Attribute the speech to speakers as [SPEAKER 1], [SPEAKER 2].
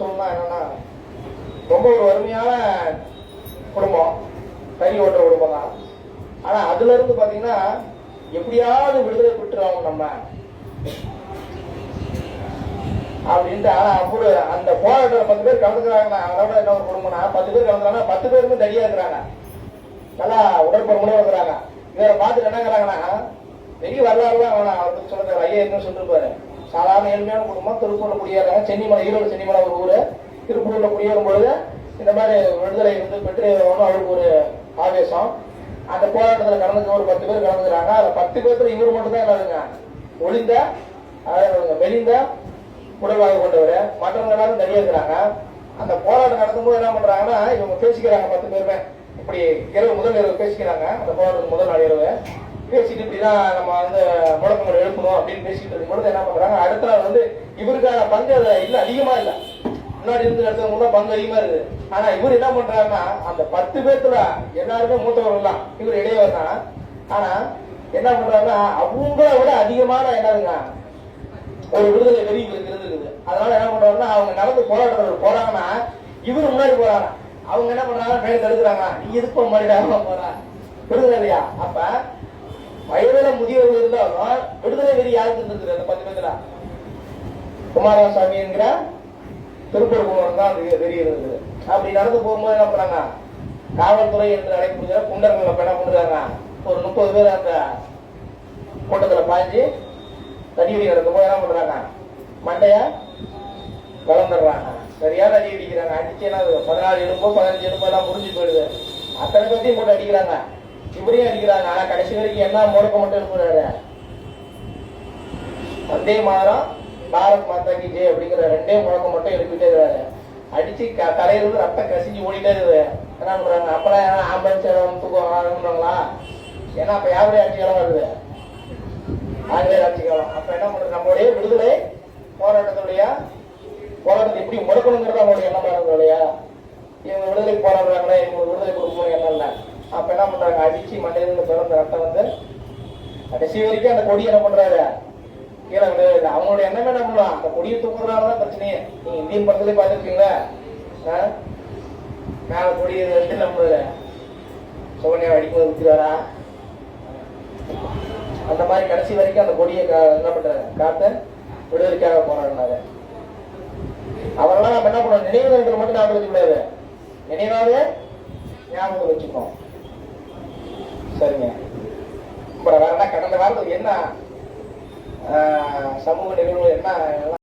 [SPEAKER 1] சொல்லலாம் என்னன்னா ரொம்ப ஒரு வறுமையான குடும்பம் கறி ஓட்டுற குடும்பம் தான். ஆனா அதுல இருந்து பாத்தீங்கன்னா எப்படியாவது விடுதலை பெற்றுறோம் நம்ம. அப்படின்ட்டு ஆனா அப்படி அந்த போராட்டத்தில் பத்து பேர் கலந்துக்கிறாங்கன்னா அதோட என்ன ஒரு குடும்பம்னா பத்து பேர் கலந்துக்கிறாங்கன்னா பத்து பேருமே தனியா இருக்கிறாங்க. நல்லா உடற்பருமனே இருக்கிறாங்க. இவரை பார்த்துட்டு என்னங்கிறாங்கன்னா வெளியே வரலாறுலாம் வேணாம். அவருக்கு சொல்ல ஐயா என்ன சொல்லிருப்பாரு. சாதாரண ஏழ்மையான குடும்பம் திருப்பூர்ல குடியேறாங்க சென்னிமலை ஈரோடு சென்னிமலை ஒரு ஊரு. திருப்பூர்ல குடியேறும் பொழுது இந்த மாதிரி விடுதலை வந்து பெற்று அவருக்கு ஒரு ஆவேசம். அந்த போராட்டத்தில் கலந்துக்க ஒரு பத்து பேர் கலந்துக்கிறாங்க. அதுல பத்து பேர்த்துல இவர் மட்டும் தான் என்னதுங்க ஒளிந்த அதாவது மெலிந்த கொண்டவர். மற்றவங்க எல்லாரும் நிறைய இருக்கிறாங்க. அந்த போராட்டம் நடத்தும்போது என்ன பண்றாங்கன்னா இவங்க பேசிக்கிறாங்க பத்து பேருமே. இப்படி இரவு முதல் இரவு பேசிக்கிறாங்க. அந்த போராட்டத்துக்கு முதல் நாள் இரவு. பேசிட்டு இப்படிதான் நம்ம வந்து முழக்கங்கள் எழுப்பணும் அப்படின்னு பேசிட்டு இருக்கும்போது என்ன பண்றாங்க? அடுத்த நாள் வந்து இவருக்கான பங்கு அதுல இல்ல அதிகமா இல்ல. முன்னாடி இருந்து நடத்தவங்க கூட பங்கு அதிகமா இருக்குது. ஆனா இவர் என்ன பண்றாருன்னா அந்த பத்து பேர்த்துல எல்லாருமே மூத்தவர்கள் தான். இவர் இளையவர் தான். ஆனா என்ன பண்றாருன்னா அவங்கள விட அதிகமான என்னதுங்க? ஒரு விடுதலை வெறி இவருக்கு இருந்திருக்குது. அதனால என்ன பண்றாருன்னா அவங்க நடந்து போராடுறவர் போறாங்கன்னா இவரு முன்னாடி போறாங்க அவங்க என்ன பண்றாங்க மேலே தடுக்கிறாங்க. நீ எதுக்கு மாறிடாம போறா? விடுதலை இல்லையா? அப்ப வயதுல முதியவர்கள் இருந்தாலும் விடுதலை வெறி யாருக்கு இருந்தது அந்த பத்து பேத்துல குமாரசாமி என்கிற திருப்பூர் குமரன் தான் அது வெறி இருந்தது. அப்படி நடந்து போகும்போது என்ன பண்ணாங்க? காவல்துறை என்று அழைக்கப்படுகிற குண்டர்கள் அப்ப என்ன பண்றாங்க? ஒரு முப்பது பேர் அந்த கூட்டத்துல பாய்ஞ்சு தடியடி நடக்கும்போது என்ன பண்றாங்க? மண்டைய கலந்துடுறாங்க. சரியான அடி அடிக்கிறாங்க அடிச்சு என்ன பதினாலு எலும்போ பதினஞ்சு எலும்போ எல்லாம் முடிஞ்சு போயிடுது. அத்தனை பேர்த்தையும் போட்டு அடிக்கிறாங்க. இவரையும் அடிக்கிறாங்க ஆனா கடைசி வரைக்கும் என்ன முடக்க மட்டும் இருக்கிறாரு வந்தே மாதம் பாரத் மாதா கி ஜெய் அப்படிங்கிற ரெண்டே முழக்கம் மட்டும் எழுப்பிட்டே இருக்காரு. அடிச்சு க- தலையிலிருந்து ரத்தம் கசிஞ்சு ஓடிட்டே இருக்குது. என்ன பண்றாங்க? அப்பெல்லாம் ஏன்னா ஆம்புலன்ஸ் எல்லாம் தூக்கம் ஏன்னா அப்ப யாருடைய ஆட்சி காலம் வருது? ஆங்கிலேயர் ஆட்சி காலம். அப்ப என்ன பண்றது? நம்மளுடைய விடுதலை போராட்டத்துடைய போராட்டத்தை எப்படி முடக்கணுங்கிறது அவங்களுடைய எண்ணமா இருந்தது இல்லையா? இவங்க விடுதலை போராடுறாங்களே? இவங்க விடுதலை கொடுக்கணும் எண்ணம் இல்ல அப்ப என்ன பண்றாங்க அடிச்சு மண்டையில பிறந்த ரத்தம் வந்து கடைசி வரைக்கும் அந்த கொடி என்ன பண்றாரு? கீழே விழுது அவங்களோட எண்ணமே என்ன பண்ணலாம் அந்த கொடியை தூக்குறதுனாலதான் பிரச்சனையே. நீங்க இந்தியன் படத்துல பாத்துருக்கீங்களா மேல கொடி வந்து நம்ம சோனியா அடிக்கும்போது விட்டுறாரா அந்த மாதிரி கடைசி வரைக்கும் அந்த கொடியை கா- என்ன பண்றாரு? காத்த விடுதலைக்காக போராடினாரு. அவரெல்லாம் நம்ம என்ன பண்ணோம் நினைவு மட்டும் ஞாபகம் வச்சுக்கூடாது நினைவாவே ஞாபகம் வச்சுக்கோம் சரிங்க. அப்புறம் வேற என்ன? கடந்த வாரத்துக்கு என்ன சமூக நிகழ்வு என்ன?